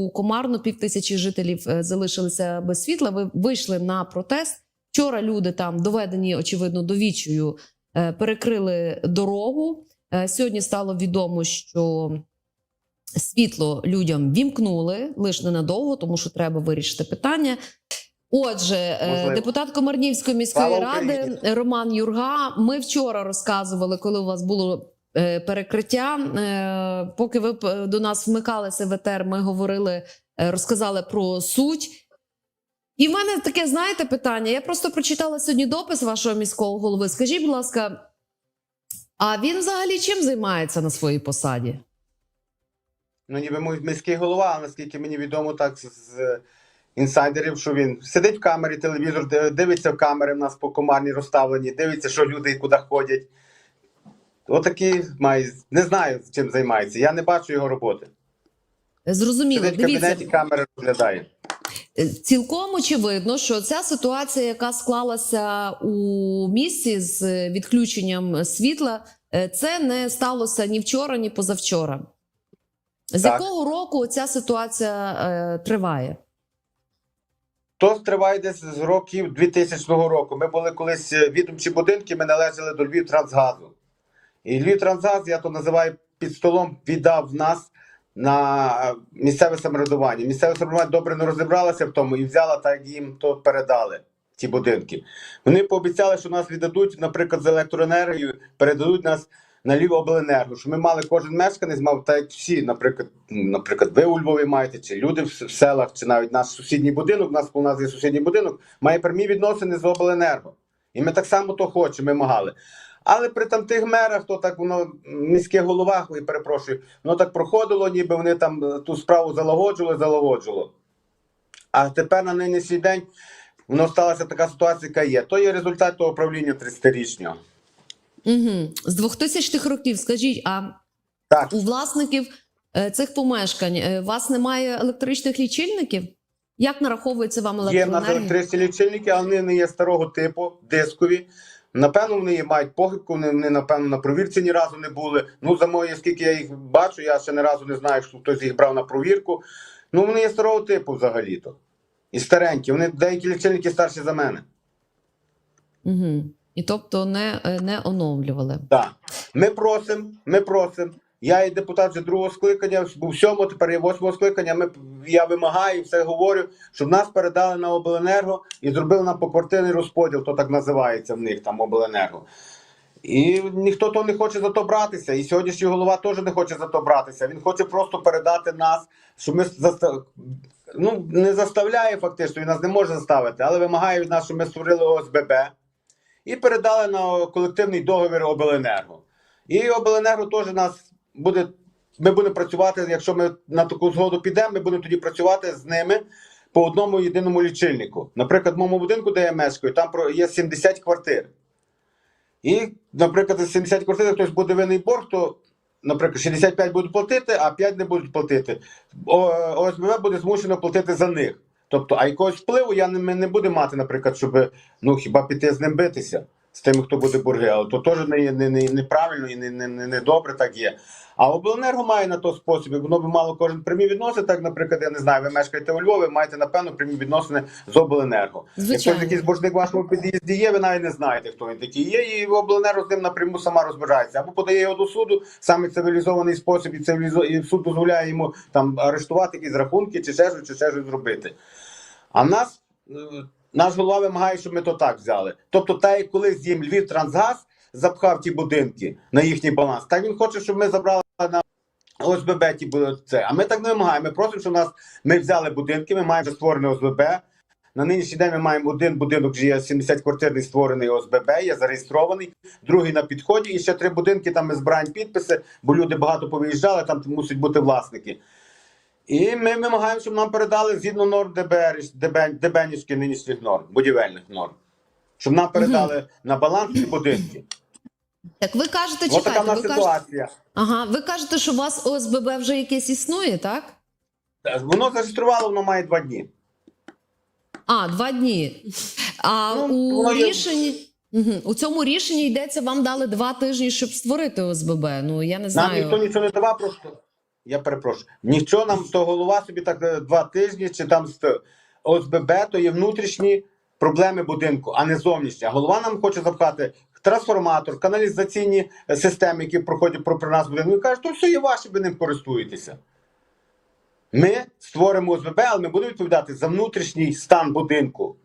у Комарно пів тисячі жителів е, залишилися без світла. Ви вийшли на протест. Вчора люди там доведені, очевидно, до відчаю, е, перекрили дорогу. Е, Сьогодні стало відомо, що світло людям вімкнули лише ненадовго, тому що треба вирішити питання. Отже, Можливо. депутат Комарнівської міської Слава ради Україні! Роман Юрга. Ми вчора розказували, коли у вас було перекриття. Е, Поки ви до нас вмикалися в етер, ми говорили, е, розказали про суть. І в мене таке, знаєте, питання. Я просто прочитала сьогодні допис вашого міського голови. Скажіть, будь ласка, а він взагалі чим займається на своїй посаді? Ну, ніби міський голова, наскільки мені відомо, так з інсайдерів, що він сидить в камері, телевізор, дивиться в камери в нас по комарні розставлені, дивиться, що люди куди ходять. Отакий має. Не знаю, чим займається. Я не бачу його роботи. Зрозуміло, Сидить в дивіться. кабінеті, камери розглядає. Е, Цілком очевидно, що ця ситуація, яка склалася у місті з відключенням світла, е, це не сталося ні вчора, ні позавчора. З Так. якого року ця ситуація е, триває? То триває десь з років 2000 року. Ми були колись е, відомчі будинки, ми належали до Львів Трансгазу. І Львів я то називаю під столом, віддав нас на е, місцеве самоврядування. Місцеве самоврядування добре не розібралося в тому і взяла так їм то передали. Ті будинки. Вони пообіцяли, що нас віддадуть, наприклад, з електроенергією, передадуть нас на Львівобленерго, що ми мали кожен мешканець, мав так всі, наприклад, ну, наприклад, ви у Львові маєте, чи люди в селах, чи навіть наш сусідній будинок, у нас у нас є сусідній будинок, має прямі відносини з обленерго. І ми так само то хочемо, вимагали. Але при там тих мерах, то так воно м, міських головах, ой, перепрошую, воно так проходило, ніби вони там е, ту справу залагоджували, залагоджувало. А тепер на нинішній день воно сталася така ситуація, яка є. То є результат того управління 30-річного. Угу. З 2000-х років скажіть, а Так, у власників е, цих помешкань е, у вас немає електричних лічильників? Як нараховується вам є в нас електричні лічильники, але вони не є старого типу, дискові. Напевно, вони є- мають похибку, вони, вони, напевно, на провірці ні разу не були. Ну, за моє, скільки я їх бачу, я ще ні разу не знаю, що хтось їх брав на провірку. Ну, вони є старого типу взагалі-то. І старенькі. Вони деякі лічильники старші за мене. Угу. І тобто не, е, не оновлювали. Так. Ми просимо, ми просимо. Я є депутат вже другого скликання, був сьомого, тепер є восьмого скликання. Ми, я вимагаю і все говорю, щоб нас передали на обленерго і зробили нам поквартирний розподіл, то так називається в них там обленерго. І ніхто то не хоче за то братися. І сьогоднішній голова теж не хоче за то братися. Він хоче просто передати нас, щоб ми заста... ну, не заставляє фактично, він нас не може заставити, але вимагає від нас, щоб ми створили ОСББ і передали на колективний договір обленерго. І обленерго теж нас буде. Ми будемо працювати, якщо ми на таку згоду підемо, ми будемо тоді працювати з ними по одному єдиному лічильнику. Наприклад, в моєму будинку, де я мешкаю, там є 70 квартир. І, наприклад, з 70 квартир хтось буде винний борг, то, наприклад, 65 будуть платити, а 5 не будуть платити. О- ОСББ буде змушено платити за них. Тобто, а якогось впливу я не, ми не будемо мати, наприклад, щоб ну хіба піти з ним битися, з тими, хто буде борги, але то теж не, не, не, неправильно і не, не, не, не добре так є. А обленерго має на то спосіб, воно би мало кожен прямі відносини. Так, наприклад, я не знаю, ви мешкаєте у Львові, маєте напевно прямі відносини з обленерго. Звичайно. Якщо якийсь боржник в вашому під'їзді є, ви навіть не знаєте, хто він такий є, і обленерго з ним напряму сама розбирається. Або подає його до суду, саме цивілізований спосіб, і цивілізо... і суд дозволяє йому там арештувати якісь рахунки, чи ще щось, чи ще щось зробити. А нас е, наш голова вимагає, щоб ми то так взяли. Тобто, так як колись їм Львів Трансгаз запхав ті будинки на їхній баланс, так він хоче, щоб ми забрали на ОСББ ті це. А ми так не вимагаємо. Ми просимо, щоб нас ми взяли будинки, ми маємо вже створене ОСББ. На нинішній день ми маємо один будинок, вже є 70 квартирний створений ОСББ, є зареєстрований, другий на підході, і ще три будинки, там ми збираємо підписи, бо люди багато повиїжджали, там мусять бути власники. І ми вимагаємо, щоб нам передали згідно норм ДБР, ДБ, ДБНівських нинішніх норм, будівельних норм. Щоб нам передали на баланс ці будинки. Так ви кажете, така чекайте, нас ви кажете, ситуація. ага, ви кажете, що у вас ОСББ вже якесь існує, так? Воно зареєструвало, воно має два дні. А, два дні. А Ну, у воно рішенні. Угу. У цьому рішенні йдеться, вам дали два тижні, щоб створити ОСББ. Ну я не Нам знаю. ніхто нічого не давав, просто Я перепрошую. Нічого нам то голова собі так е, два тижні чи там з ОСББ, то є внутрішні проблеми будинку, а не зовнішні. А голова нам хоче запхати трансформатор, каналізаційні е, системи, які проходять про нас будинку. І каже, то все є ваше, ви ним користуєтеся. Ми створимо ОСББ, але ми будемо відповідати за внутрішній стан будинку.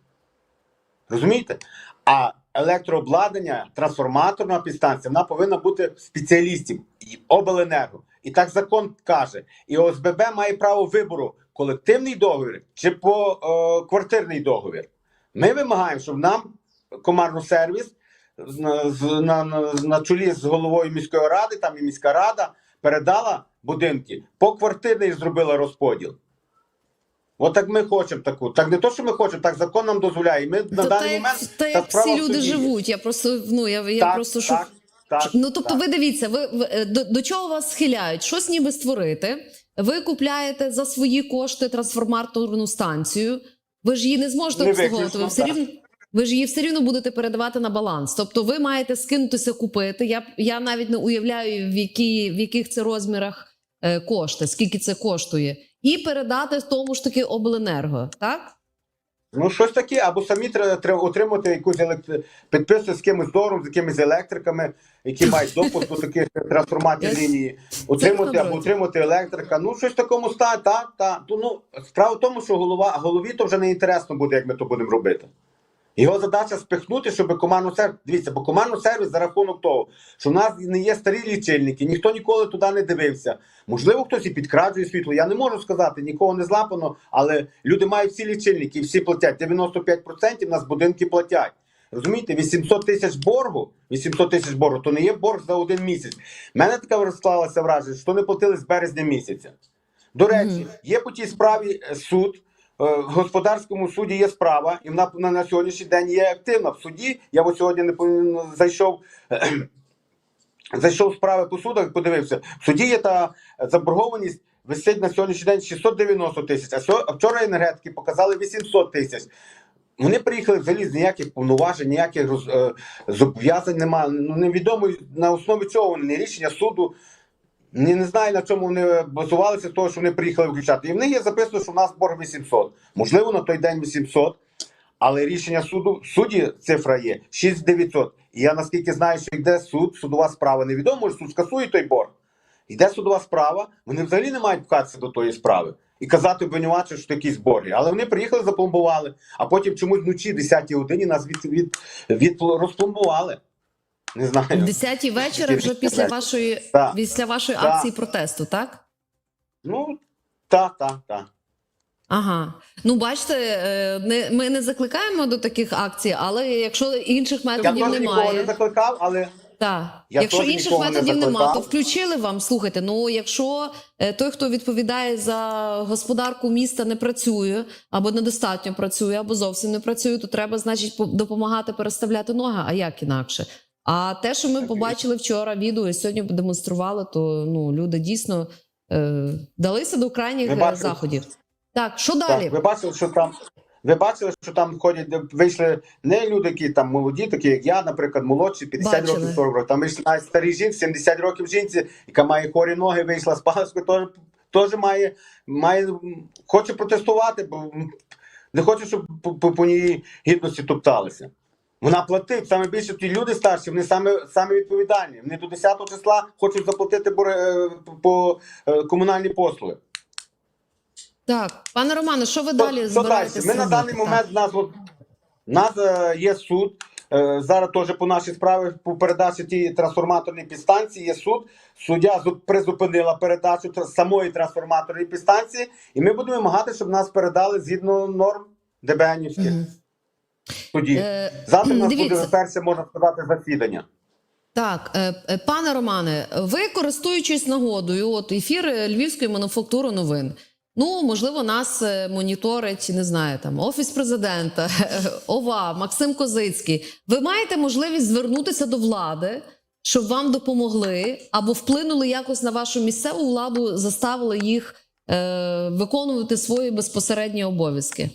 Розумієте? А електрообладнання, трансформаторна підстанція, вона повинна бути спеціалістів обленерго. І так закон каже. І ОСББ має право вибору колективний договір чи по е, квартирний договір. Ми вимагаємо, щоб нам комарно сервіс на, на, на, чолі з головою міської ради, там і міська рада передала будинки по квартирний зробила розподіл. От так ми хочемо таку. Так не то, що ми хочемо, так закон нам дозволяє. І ми на Та, даний та, момент як, та та як всі люди живуть. Я просто ну я, я так, просто так, так, Ну тобто, так. ви дивіться, ви, ви е, до, до чого вас схиляють? Щось ніби створити. Ви купляєте за свої кошти трансформаторну станцію. Ви ж її не зможете Не обслуговувати. Ви все рівно. Ви ж її все рівно будете передавати на баланс. Тобто, ви маєте скинутися купити. Я я навіть не уявляю, в які в яких це розмірах е, кошти, скільки це коштує, і передати тому ж таки обленерго. Так Ну, щось таке, або самі треба, треба отримати якусь електр... підписи з кимось договором, з якимись електриками, які мають допуск до таких трансформацій лінії, отримати або отримати електрика. Ну, щось в такому ста, та, та. Ну, ну, справа в тому, що голова, голові то вже не інтересно буде, як ми то будемо робити. Його задача спихнути, щоб командну сервіс. Дивіться, бо командну сервіс за рахунок того, що в нас не є старі лічильники, ніхто ніколи туди не дивився. Можливо, хтось і підкраджує світло. Я не можу сказати, нікого не злапано, але люди мають всі лічильники, і всі платять. 95% в нас будинки платять. Розумієте, 800 тисяч боргу, 800 тисяч боргу, то не є борг за один місяць. У мене така склалася враження, що не платили з березня місяця. До речі, є по тій справі е, суд. Е, В господарському суді є справа, і вона на, сьогоднішній день є активна. В суді я от сьогодні не пов- зайшов. Зайшов справи по судах, подивився. В суді є та заборгованість висить на сьогоднішній день 690 тисяч, а вчора енергетики показали 800 тисяч. Вони приїхали взагалі з ніяких повноважень, ніяких роз, е, зобов'язань немає. Ну невідомо на основі чого вони рішення суду. Не, не знаю на чому вони базувалися того, що вони приїхали виключати. І в них є записано, що в нас борг 800. Можливо, на той день 800, але рішення суду в суді цифра є 6900. І я наскільки знаю, що йде суд, судова справа. Невідомо, що суд скасує той борг. Йде судова справа, вони взагалі не мають пхатися до тої справи і казати обвинувачу, що якісь борги. Але вони приїхали, запломбували, а потім чомусь вночі 10 годині нас від, від, від, розпломбували. Не знаю. в 10 вечора, вже після вашої Так. після вашої Так. акції протесту, так? Ну, так, так, так. Ага, ну бачите, е, не ми не закликаємо до таких акцій, але якщо інших Я методів теж нікого не немає, закликав, але так Я якщо інших нікого не методів немає, то включили вам. Слухайте, ну якщо е, той, хто відповідає за господарку міста, не працює або недостатньо працює, або зовсім не працює, то треба, значить, допомагати переставляти ноги. А як інакше? А те, що ми побачили вчора, відео і сьогодні демонстрували, то ну люди дійсно е, далися до крайніх е, бачили? заходів. Так, що далі? так, ви бачили, що там. Ви бачили, що там ходять, вийшли не люди, які там молоді, такі як я, наприклад, молодші, 50 Бачили. років, 40 років. Там вийшли навіть старі жінки, 70 років жінці, яка має хворі ноги, вийшла з паличкою, теж, теж має, має, хоче протестувати, бо не хоче, щоб по, по, по ній гідності топталися. Вона платить, саме більше ті люди старші, вони саме, саме відповідальні. Вони до 10 числа хочуть заплатити е, по е, комунальні послуги. Так, пане Романе, що ви Що- далі що збираєтесь Ми на даний момент нас от нас е, є суд. Е, зараз теж по нашій справі по передачі тієї трансформаторної підстанції є суд. Суддя призупинила передачу самої трансформаторної підстанції, і ми будемо вимагати, щоб нас передали згідно норм ДБНівських. Мгм. Тоді Е, завтра у нас дивіться. буде перше, можна сказати, засідання. Так, е, е, пане Романе, ви користуючись нагодою, от ефір Львівської мануфактури новин. Ну, можливо, нас моніторить, не знаю, там офіс президента, ОВА, Максим Козицький. Ви маєте можливість звернутися до влади, щоб вам допомогли або вплинули якось на вашу місцеву владу, заставили їх е, виконувати свої безпосередні обов'язки.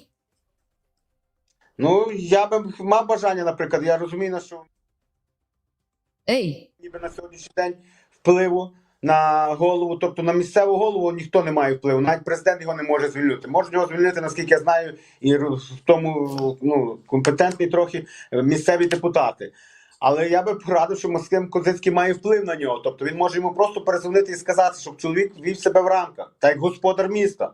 Ну я би мав бажання, наприклад, я розумію, на що Ей, ніби на сьогоднішній день впливу. на голову, тобто на місцеву голову ніхто не має впливу. Навіть президент його не може звільнити. Можуть його звільнити, наскільки я знаю, і в тому ну, компетентні трохи е, місцеві депутати. Але я би порадив, що Максим Козицький має вплив на нього. Тобто він може йому просто перезвонити і сказати, щоб чоловік вів себе в рамках, так як господар міста.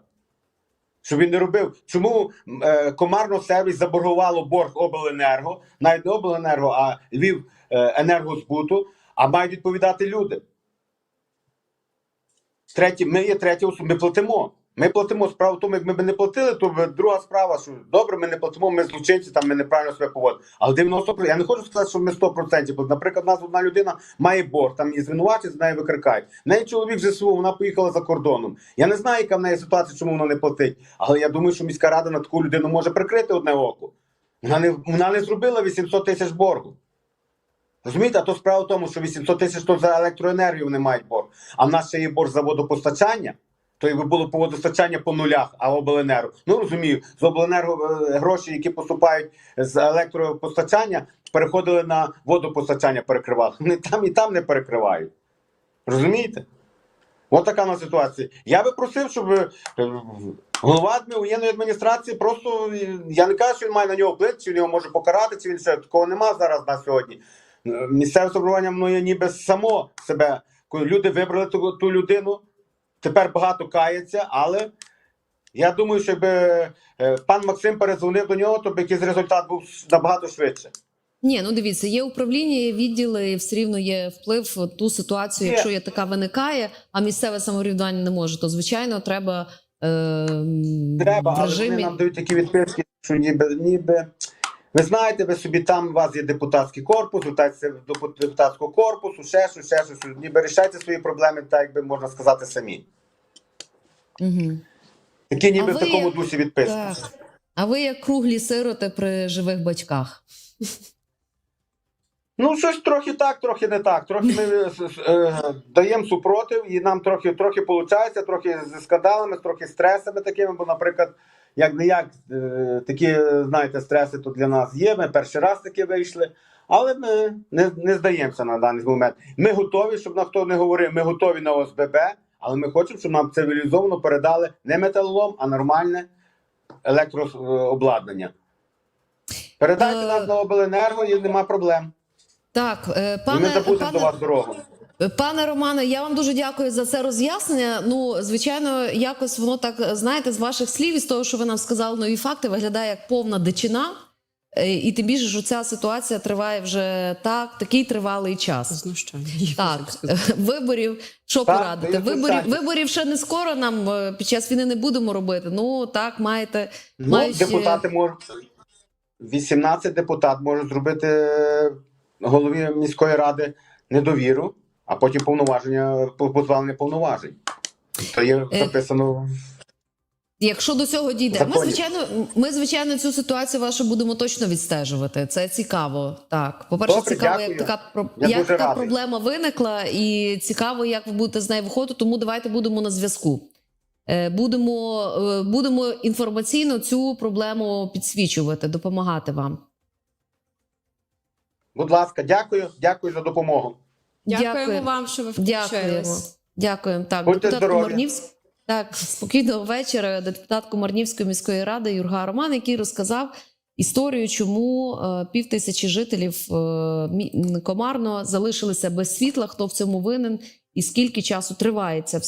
Щоб він не робив. Чому е, комарно сервіс заборгувало борг обленерго, навіть не обленерго, а Львів е, енергозбуту, а мають відповідати люди. Треті, ми є третя особа, ми платимо. Ми платимо. Справа в тому, як ми б не платили, то друга справа, що добре, ми не платимо, ми злочинці, там ми неправильно себе поводимо. Але 90%, я не хочу сказати, що ми 100%. Бо, наприклад, у нас одна людина має борг, там і звинувачують, з неї викрикають. В неї чоловік в ЗСУ, вона поїхала за кордоном. Я не знаю, яка в неї ситуація, чому вона не платить. Але я думаю, що міська рада на таку людину може прикрити одне око. Вона не, вона не зробила 800 тисяч боргу. Розумієте, а то справа в тому, що 800 тисяч то за електроенергію вони мають борг. А в нас ще є борг за водопостачання. То якби було по водостачання по нулях, а обленерго. Ну розумію, з обленерго е, гроші, які поступають з електропостачання, переходили на водопостачання, перекривали. Вони там і там не перекривають. Розумієте? От така у нас ситуація. Я би просив, щоб е, голова воєнної адміністрації просто е, я не кажу, що він має на нього вплив, чи він його може покарати, чи він ще такого нема зараз на сьогодні. Місцеве самоврядування воно є ніби само себе. Люди вибрали ту, ту людину, тепер багато кається, але я думаю, що якби е, пан Максим перезвонив до нього, то б якийсь результат був набагато швидше. Ні, ну дивіться, є управління, є відділи, і все рівно є вплив в ту ситуацію, якщо є така виникає, а місцеве самоврядування не може, то звичайно треба. Е, Треба, в але вони нам дають такі відписки, що ніби ніби. Ви знаєте, ви собі там у вас є депутатський корпус, звертайтеся до депутатського корпусу, ще щось, ще щось. Ніби рішайте свої проблеми, так якби можна сказати, самі. Угу. Такі ніби А в ви- такому дусі відписуються. А ви як круглі сироти при живих батьках? Ну, щось трохи так, трохи не так. Трохи ми е, е, даємо супротив, і нам трохи трохи виходить, трохи зі скандалами, трохи стресами такими, бо, наприклад, як не як е, такі, знаєте, стреси тут для нас є. Ми перший раз таки вийшли, але ми не, не здаємося на даний момент. Ми готові, щоб нам хто не говорив, ми готові на ОСББ, але ми хочемо, щоб нам цивілізовано передали не металолом, а нормальне електрообладнання. Передайте Е, нас на обленерго і нема проблем. Так, е, І ми пане, пане, до вас дорогу. Пане Романе, я вам дуже дякую за це роз'яснення. Ну, звичайно, якось воно так знаєте, з ваших слів і з того, що ви нам сказали нові факти, виглядає як повна дичина. Е, І тим більше, що ця ситуація триває вже так, такий тривалий час. Знущання. Так, виборів, що Так, порадити? Виборів, виборів ще не скоро нам е, під час війни не будемо робити. Ну так, маєте. Ну, мають, е, депутати можуть 18 депутат можуть зробити е, голові міської ради недовіру, а потім повноваження по- позбавлення повноважень. То є Е, записано. Якщо до цього дійде, ми звичайно, ми звичайно цю ситуацію вашу будемо точно відстежувати. Це цікаво. Так, по перше, Добре, цікаво, дякую. як така Я як така радий. проблема виникла, і цікаво, як ви будете з нею виходити. Тому давайте будемо на зв'язку. Е, Будемо, е, будемо інформаційно цю проблему підсвічувати, допомагати вам. Будь ласка, дякую, дякую за допомогу. Дякуємо вам, що ви Дякуємо. включились. Дякуємо. Так, Будьте депутат здорові. Комарнівськ. Так, спокійного вечора. Депутат Комарнівської міської ради Юрга Роман, який розказав історію, чому е, пів тисячі жителів е, Комарно залишилися без світла, хто в цьому винен і скільки часу триває ця